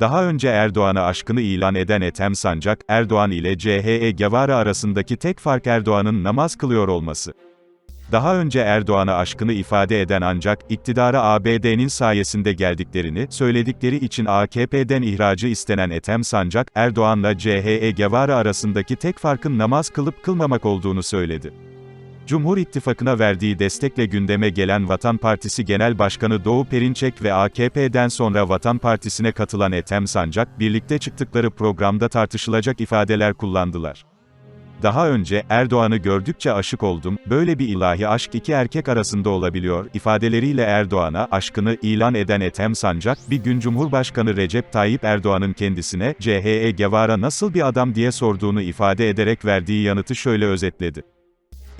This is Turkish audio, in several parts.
Daha önce Erdoğan'a aşkını ilan eden Ethem Sancak, Erdoğan ile CHE Guevara arasındaki tek fark Erdoğan'ın namaz kılıyor olması. Daha önce Erdoğan'a aşkını ifade eden ancak, iktidara ABD'nin sayesinde geldiklerini, söyledikleri için AKP'den ihracı istenen Ethem Sancak, Erdoğan'la CHE Guevara arasındaki tek farkın namaz kılıp kılmamak olduğunu söyledi. Cumhur İttifakı'na verdiği destekle gündeme gelen Vatan Partisi Genel Başkanı Doğu Perinçek ve AKP'den sonra Vatan Partisi'ne katılan Ethem Sancak, birlikte çıktıkları programda tartışılacak ifadeler kullandılar. Daha önce, Erdoğan'ı gördükçe aşık oldum, böyle bir ilahi aşk iki erkek arasında olabiliyor, ifadeleriyle Erdoğan'a aşkını ilan eden Ethem Sancak, bir gün Cumhurbaşkanı Recep Tayyip Erdoğan'ın kendisine, CHE Guevara nasıl bir adam diye sorduğunu ifade ederek verdiği yanıtı şöyle özetledi.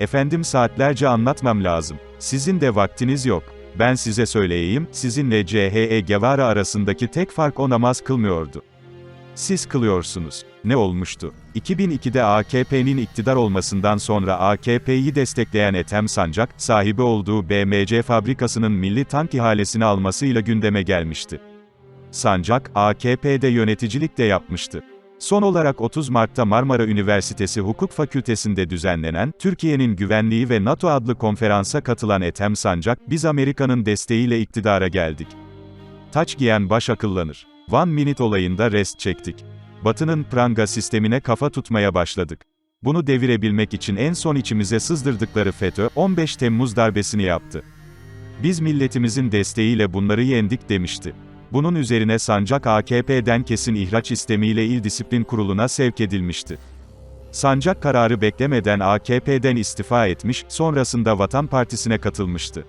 Efendim saatlerce anlatmam lazım. Sizin de vaktiniz yok. Ben size söyleyeyim, sizinle CHE Guevara arasındaki tek fark o namaz kılmıyordu. Siz kılıyorsunuz. Ne olmuştu? 2002'de AKP'nin iktidar olmasından sonra AKP'yi destekleyen Ethem Sancak, sahibi olduğu BMC fabrikasının milli tank ihalesini almasıyla gündeme gelmişti. Sancak, AKP'de yöneticilik de yapmıştı. Son olarak 30 Mart'ta Marmara Üniversitesi Hukuk Fakültesi'nde düzenlenen, Türkiye'nin Güvenliği ve NATO adlı konferansa katılan Ethem Sancak, biz Amerika'nın desteğiyle iktidara geldik. Taç giyen baş akıllanır. One Minute olayında rest çektik. Batı'nın pranga sistemine kafa tutmaya başladık. Bunu devirebilmek için en son içimize sızdırdıkları FETÖ, 15 Temmuz darbesini yaptı. Biz milletimizin desteğiyle bunları yendik demişti. Bunun üzerine Sancak AKP'den kesin ihraç istemiyle İl Disiplin Kurulu'na sevk edilmişti. Sancak kararı beklemeden AKP'den istifa etmiş, sonrasında Vatan Partisi'ne katılmıştı.